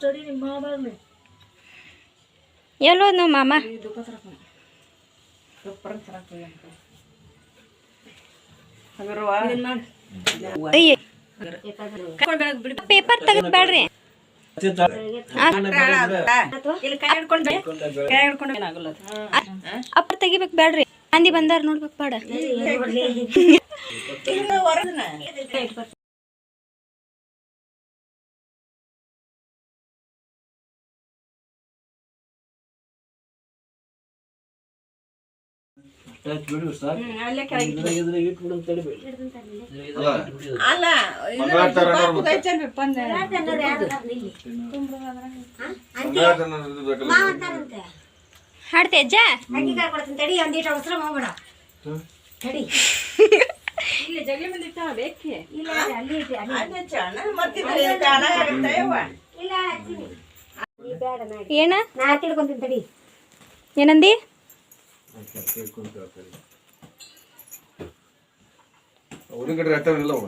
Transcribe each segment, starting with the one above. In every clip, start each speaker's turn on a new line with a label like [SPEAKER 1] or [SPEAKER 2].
[SPEAKER 1] ತಡಿ ನಿಮ್ಮ ಮಾಮ
[SPEAKER 2] ಎಲ್ಲೋ ನಮ್ಮ ಮಾಮ ಪೇಪರ್ ಪೇಪರ್ ತೆಗೆದ್ಬೇಡ್ರಿ ಅಪ್ಪ ತೆಗಿಬೇಕು ಬೇಡ್ರಿ ಮಂದಿ ಬಂದಾರ ನೋಡ್ಬೇಕು ಬೇಡ
[SPEAKER 3] ಬಿಡು ಸಾಕು ಇದ್ರಾಗ ಇದ್ರಾಗ ಇಟ್ಬಿಡು ಅಂತ ತಡಿಬೇಡಿ.
[SPEAKER 4] ಅಲ್ಲ.
[SPEAKER 2] ಹಾಡ್ತೆ ಅಜ್ಜ?
[SPEAKER 1] ಅಕ್ಕಿ ಕೊಡ್ತೀನಿ ತಡಿ ಒಂದಿಟ್ಟು ಅವಸರ ಮಾಡ್ಬೇಡ. ತಡಿ. ಇಲ್ಲ ಅಲ್ಲಿ ಇಟ್ಟು ಅಲ್ಲಿ ಇಲ್ಲ ಹಚ್ಚಿನಿ. ನೀ ಬೇಡ ನಾಡಿ.
[SPEAKER 2] ಏನ?
[SPEAKER 1] ನಾ ತಿಳ್ಕೊಂತೀನಿ ತಡಿ.
[SPEAKER 2] ಏನಂದಿ?
[SPEAKER 5] ಉದ್ದಿನ ಕಡೆ ಎತ್ತವಿಲ್ಲ ಅವ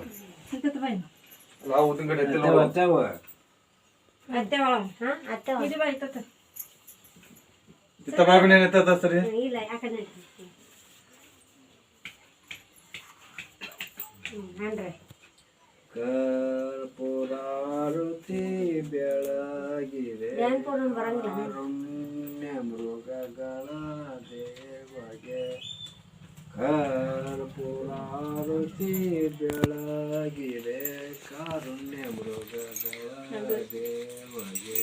[SPEAKER 5] ನಾವು ಉದ್ದಿನ ಕಡೆ ಎತ್ತಿಲ್ಲ ಅವ.
[SPEAKER 3] ಮತ್ತೆ ಅವ.
[SPEAKER 1] ಅತ್ತೆ ಒಳ ಹಾ ಅತ್ತೆ ಒಳ.
[SPEAKER 5] ಇತ್ತ ಬಾಬಿನ ಏನ್ ಎತ್ತದ ಸರಿ
[SPEAKER 1] ಹ್ಮ್, ಇಲ್ಲ ಯಾಕಂದ್ರೆ ಹ್ಮ್ ಹಂಡ್ರೆ
[SPEAKER 3] ಕರ್ಪೂರಾರುತಿ ಬೆಳಗಿರೆ
[SPEAKER 1] ಡ್ಯಾನ್ ಪೌಡರ್ ಬರಂಗಿಲ್ಲ
[SPEAKER 3] ಕರ್ಪೂರಾರುತಿ ಬೆಳಗಿರೆ ಕಾರುಣ್ಯ ಮೃಗಗಳ ದೇವಗೆ.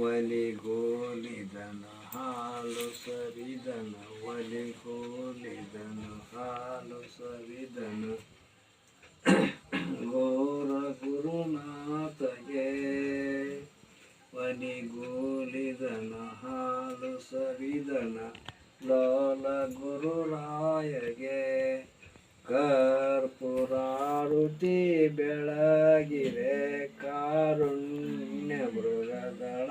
[SPEAKER 3] ಒಲಿಗೋಲಿದನ ಹಾಲು ಸರಿದನ ಒಲಿಗೋಲಿದನ ಹಾಲು ಸರಿದನ ಘೋರ ಗುರುನಾಥಗೆ ಒಲಿಗೋಲಿದನ ಹಾಲು ಸರಿದನ ಲೋಲ ಗುರುರಾಯಗೆ ಕರ್ಪುರಾರುತಿ ಬೆಳಗಿರೆ ಕಾರುಣ್ಯ ಮೃಗಗಳ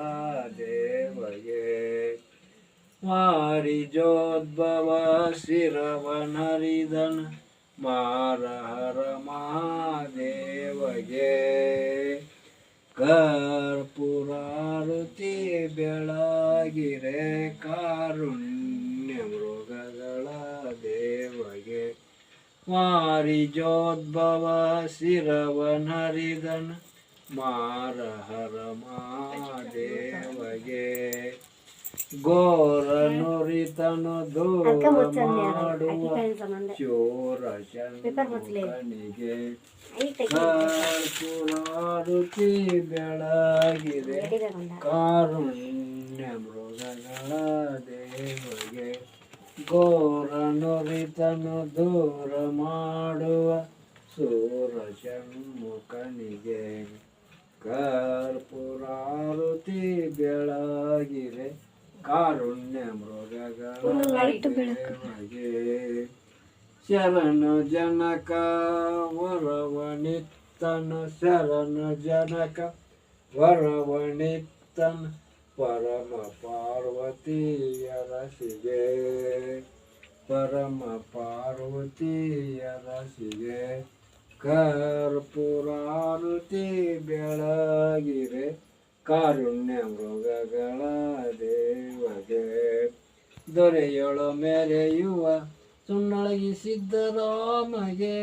[SPEAKER 3] ದೇವಗೆ. ಮಾರಿಜೋದ್ಭವ ಶಿರವನರಿದನ ಮಾರಹರ ಮಹಾದೇವಗೆ. ಕರ್ಪುರಾರುತಿ ಬೆಳಗಿರೆ ಕಾರುಣ್ಯ ಮಾರಿಜೋದ್ಭವ ಶಿರವನರಿದನ ಮಾರಹರ ಮಹಾದೇವಗೆ ಘೋರ ನುರಿತನು ದೂರ ಮಾಡುವ ಚೋರ
[SPEAKER 1] ಚಂದಿಗೆ.
[SPEAKER 3] ಶನಿಗೆ ಕರ್ಪುರಾರುತಿ ಬೆಳಗಿದೆ ಕಾರುಣ್ಯ ಮೃಗಗಳ ದೇವಗೆ ಘೋರ ನುರಿತನು ದೂರ ಮಾಡುವ ಸೂರ ಷಣ್ಮುಖನಿಗೆ ಕರ್ಪುರಾರುತಿ ಬೆಳಗಿರೆ ಕಾರುಣ್ಯ ಮೃಗಗಳಿಗೆ ಶರಣು ಜನಕ ವರವಣಿತನು ಶರಣು ಜನಕ ವರವಣಿತ್ತನ ಪರಮ ಪಾರ್ವತಿಯ ರಸಿಗೆ ಪರಮ ಪಾರ್ವತಿಯ ರಸಿಗೆ ಕರ್ಪುರಾರುತಿ ಬೆಳಗಿರೆ ಕಾರುಣ್ಯ ಮೃಗಗಳ ದೇವಗೆ. ದೊರೆಯೊಳು ಮೆರೆಯುವ ಸುಣ್ಣಳಗಿ ಸಿದ್ದರಾಮಗೆ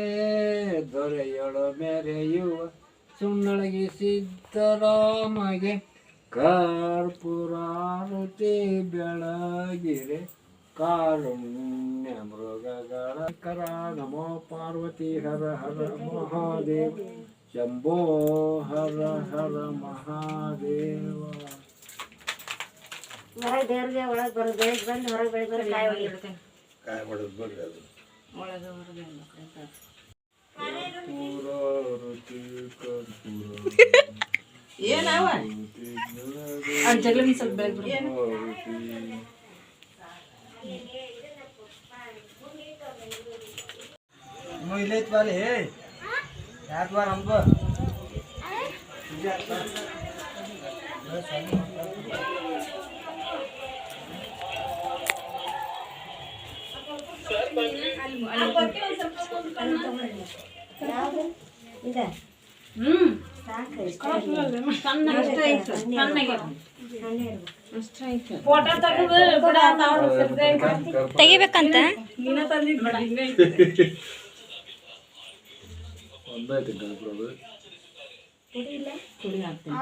[SPEAKER 3] ದೊರೆಯೊಳು ಮೆರೆಯುವ ಸುಣ್ಣಳಗಿ ಸಿದ್ದರಾಮಗೆ ಕರ್ಪುರಾರುತಿ ಬೆಳಗಿರೆ ಕಾರುಣ್ಯ ಮೃಗಗಳ ಕರ ನಮೋ ಪಾರ್ವತಿ ಹರ ಹರ ಮಹಾದೇವ ಶಂಭೋ ಹರ ಹರ ಮಹಾದೇವ
[SPEAKER 1] ಹೊರಗೆ ದೇವ್ರಿಗೆ ಒಳಗೆ ಬರೋದು ಬೆಳಗ್ಗೆ ಬಂದು ಹೊರಗೆ ಬೆಳಗ್ಗೆ ಬರೋದು ಕಾಯಿ ಹೊಡಿ
[SPEAKER 5] ಕಾಯಿ ಹೊಡೆದ್ ಬಿಡ್ರಿ ಅದು
[SPEAKER 3] ಕರ್ಪೂರಾರುತಿ ಕರ್ಪೂರ
[SPEAKER 4] ಏನವ
[SPEAKER 3] ಇಲ್ಲೈತ್ ಬಾಲಿ ಯಾಕೆ ಬಾರ ಅಂಬ
[SPEAKER 1] ಯಾವುದು ಇದೆ
[SPEAKER 4] ಹ್ಮ್ ಫೋಟೋ ತೆಗೆದು ಬಿಡ
[SPEAKER 2] ತೆಗಿಬೇಕಂತ
[SPEAKER 4] ನೀನ ತಂದಿದ್ಬೇಡ
[SPEAKER 3] ಒಂದಾಯ್ತು ಕಲ್ಪುರದು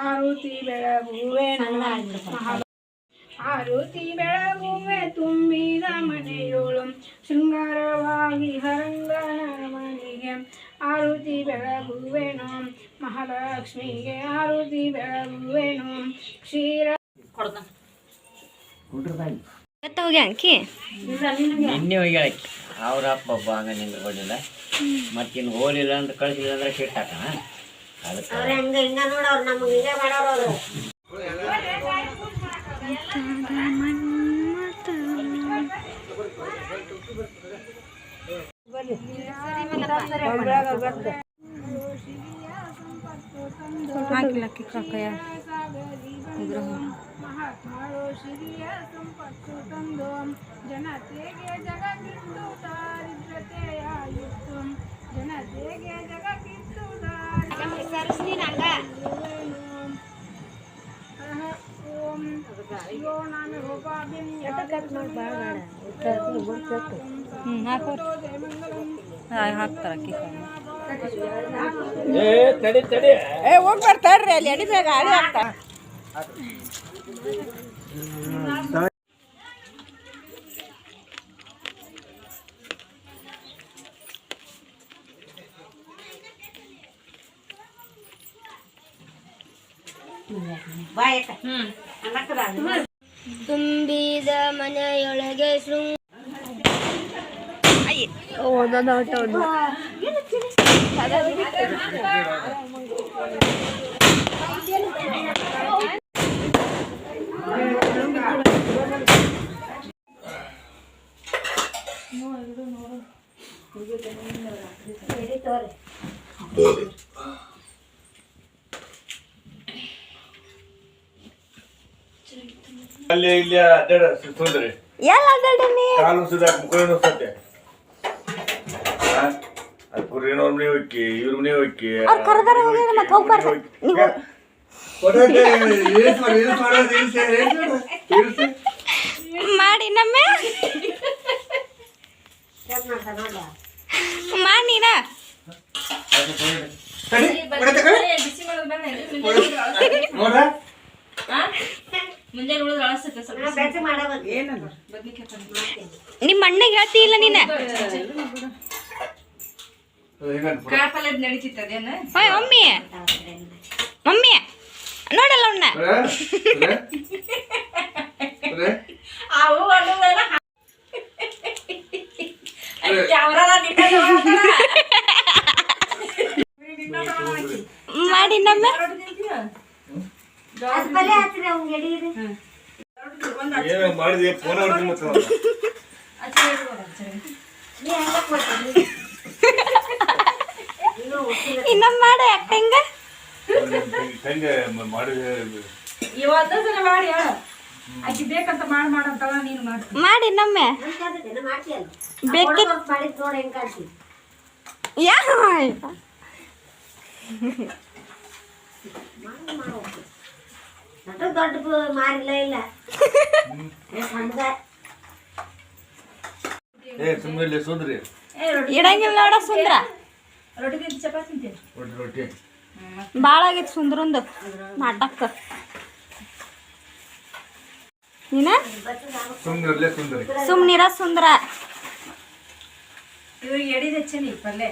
[SPEAKER 6] ಆರುತಿ ಬೆಳಗುವೆ ಆರುತಿ ಬೆಳಗುವೆ ತುಂಬಿದ ಮನೆಯೋಳು ಶೃಂಗಾರವಾಗಿ ಹರಂಗನ ಮನೆಗೆ ಆರುತಿ ಬೆಳಗುವೆನು ಮಹಾಲಕ್ಷ್ಮಿಗೆ ಆರುತಿ ಬೆಳಗುವೆನು ಕ್ಷೀರ
[SPEAKER 2] ಇವತ್ತ ಹೋಗಿ ಅಂಕಿ
[SPEAKER 7] ನಿನ್ನೆ ಹೋಗ್ಯಾಳ ಅವ್ರ ಅಪ್ಪ ಒಬ್ಬ ಹಂಗ ನಿಂತ್ಕೊಂಡಿಲ್ಲ ಮತ್ತಿನ್ನು ಹೋಲಿಲ್ಲ ಅಂತ ಕಳಿಸಿಲ್ಲ ಅಂದ್ರೆ ಸಿಟ್ಟು ಹಾಕಣ. ಹಾಕಿಲ್ಲ
[SPEAKER 1] ಅವ್ರ ಹಂಗ
[SPEAKER 6] ಸಿರಿಯ ಸಂಪತ್ತು ತಂದು ಜನತೆಗೆ ಜಗಕ್ಕಿತ್ತು ದಾರಿದ್ರತೆಯಾಯಿತು ಜನತೆಗೆ ಜಗಕ್ಕಿತ್ತು ಓಂ ಶಿವೋ ನಾನು ಹೋಗಾಭಿಂ
[SPEAKER 1] ಬಾಯಕ್ಕ ಅನ್ನಕ್ಕದ
[SPEAKER 2] ತುಂಬಿದ ಮನೆಯೊಳಗೆ ಶೃಂಗ
[SPEAKER 5] ಅಲ್ಲಿ ಇಲ್ಲಿ ಅಡ್ಡಾಡ ಸುಂದ್ರಿ.
[SPEAKER 2] ಎಲ್ಲ ಅಡ್ಡಾಡೀನಿ
[SPEAKER 5] ಕಾಲು ಸುಧಾಕ್ ಮುಖ ಸತ್ಯ ಅದು ಕುರಿನವ್ರ ಮನೆ ಹೋಗಿ ಇವ್ರ ಮನೆ ಹೋಗಿ
[SPEAKER 2] ಕರೆದಾರ ಹೋಗಿದ್ರೆ ಮತ್ತೆ ಹೋಗ್ಬಾರ್ದು ನೀವು
[SPEAKER 1] ಬೆಚ್ಚ ಮಾಡಬೇಕು
[SPEAKER 4] ಏನದು?
[SPEAKER 2] ನಿಮ್ಮ ಅಣ್ಣಗೆ ಹೇಳ್ತಿ ಇಲ್ಲ ನೀನ? ಮಮ್ಮಿ. ಮಮ್ಮಿ. ನೋಡಲ್ಲ ಅವನ್ನ ಇನ್ನೊಮ್ಮೆ ಮಾಡು ಆಕ್ಟಿಂಗ್
[SPEAKER 4] ಬೇಕಂತ ಮಾಡಿ
[SPEAKER 2] ಇನ್ನೊಮ್ಮೆ.
[SPEAKER 1] ನನ್ಗೆ ಮಾಡ್ತೀಯಲ್ಲ
[SPEAKER 2] ಬೇಕಿ
[SPEAKER 1] ಮಾಡಿದ್ ನೋಡಿ ಹೆಂಗ್ ಕಾಣ್ತಿ
[SPEAKER 2] ಯಾ
[SPEAKER 1] ದೊಡ್ಡ ದೊಡ್ಡ ಮಾರಿಲ್ಲ ಇಲ್ಲ. ಏ ಸಣ್ಣದ
[SPEAKER 5] ಏ ಸುಮ್ಮನೆ ಸುಂದ್ರಿ.
[SPEAKER 2] ಇಡಂಗಿಲ್ಲ ನೋಡ ಸುಂದ್ರ.
[SPEAKER 4] ರೊಟ್ಟಿ ತಿಂತಿ ಚಪಾತಿ
[SPEAKER 5] ರೊಟ್ಟಿ. ರೊಟ್ಟಿ
[SPEAKER 2] ಭಾಳ ಆಗೈತೆ ಸುಂದ್ರಂದು. ನಾಟಕ. ನೀನ?
[SPEAKER 5] ಸುಮ್ಮನೆ ಸುಂದರಿ.
[SPEAKER 2] ಸುಮ್ನಿರ ಸುಂದ್ರ.
[SPEAKER 4] ಇವ್ರಿಗೆ ಎಡಿದ ಹೆಚ್ಚೇನಿ ಪಲ್ಲೆ.